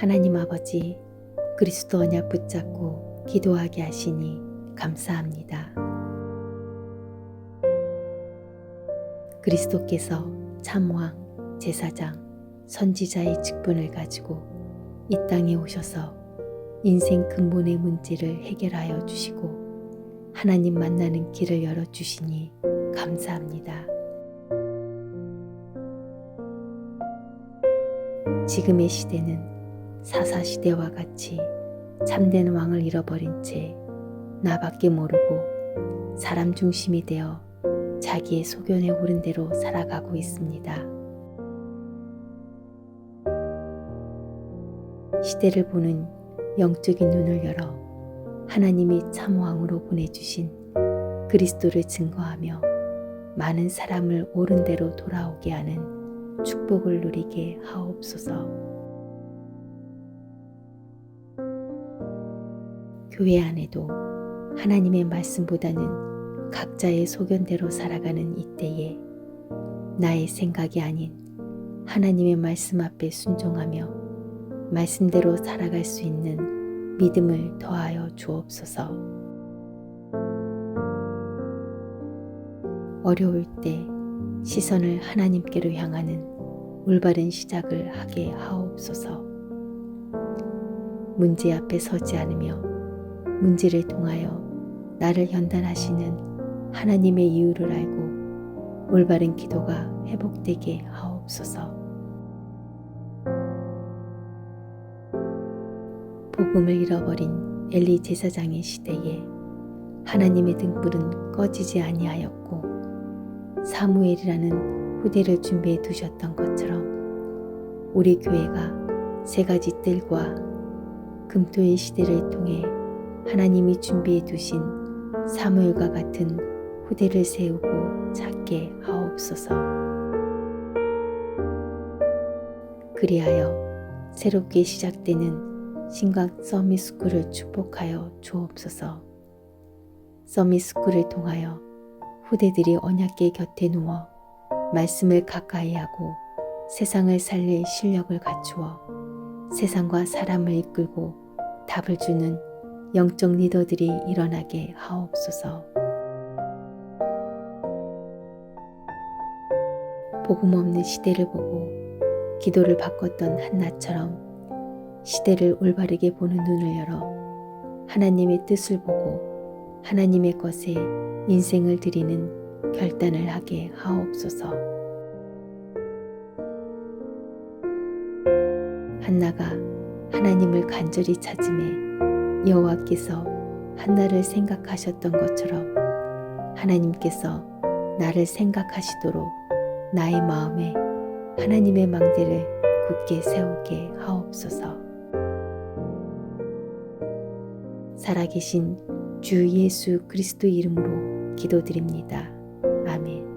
하나님 아버지 그리스도 언약 붙잡고 기도하게 하시니 감사합니다. 그리스도께서 참왕, 제사장, 선지자의 직분을 가지고 이 땅에 오셔서 인생 근본의 문제를 해결하여 주시고 하나님 만나는 길을 열어 주시니 감사합니다. 지금의 시대는 사사 시대와 같이 참된 왕을 잃어버린 채 나밖에 모르고 사람 중심이 되어 자기의 소견에 오른 대로 살아가고 있습니다. 시대를 보는 영적인 눈을 열어 하나님이 참 왕으로 보내주신 그리스도를 증거하며 많은 사람을 옳은 대로 돌아오게 하는 축복을 누리게 하옵소서. 교회 안에도 하나님의 말씀보다는 각자의 소견대로 살아가는 이때에 나의 생각이 아닌 하나님의 말씀 앞에 순종하며 말씀대로 살아갈 수 있는 믿음을 더하여 주옵소서. 어려울 때 시선을 하나님께로 향하는 올바른 시작을 하게 하옵소서. 문제 앞에 서지 않으며 문제를 통하여 나를 현단하시는 하나님의 이유를 알고 올바른 기도가 회복되게 하옵소서. 복음을 잃어버린 엘리 제사장의 시대에 하나님의 등불은 꺼지지 아니하였고 사무엘이라는 후대를 준비해 두셨던 것처럼 우리 교회가 세 가지 뜰과 금토의 시대를 통해 하나님이 준비해 두신 사무엘과 같은 후대를 세우고 찾게 하옵소서. 그리하여 새롭게 시작되는 신각 서미스쿨을 축복하여 주옵소서. 서미스쿨을 통하여 후대들이 언약계 곁에 누워 말씀을 가까이 하고 세상을 살릴 실력을 갖추어 세상과 사람을 이끌고 답을 주는 영적 리더들이 일어나게 하옵소서. 복음 없는 시대를 보고 기도를 바꿨던 한나처럼 시대를 올바르게 보는 눈을 열어 하나님의 뜻을 보고 하나님의 것에 인생을 드리는 결단을 하게 하옵소서. 한나가 하나님을 간절히 찾음에 여호와께서 한나를 생각하셨던 것처럼 하나님께서 나를 생각하시도록 나의 마음에 하나님의 망대를 굳게 세우게 하옵소서. 살아계신 주 예수 그리스도 이름으로 기도드립니다. 아멘.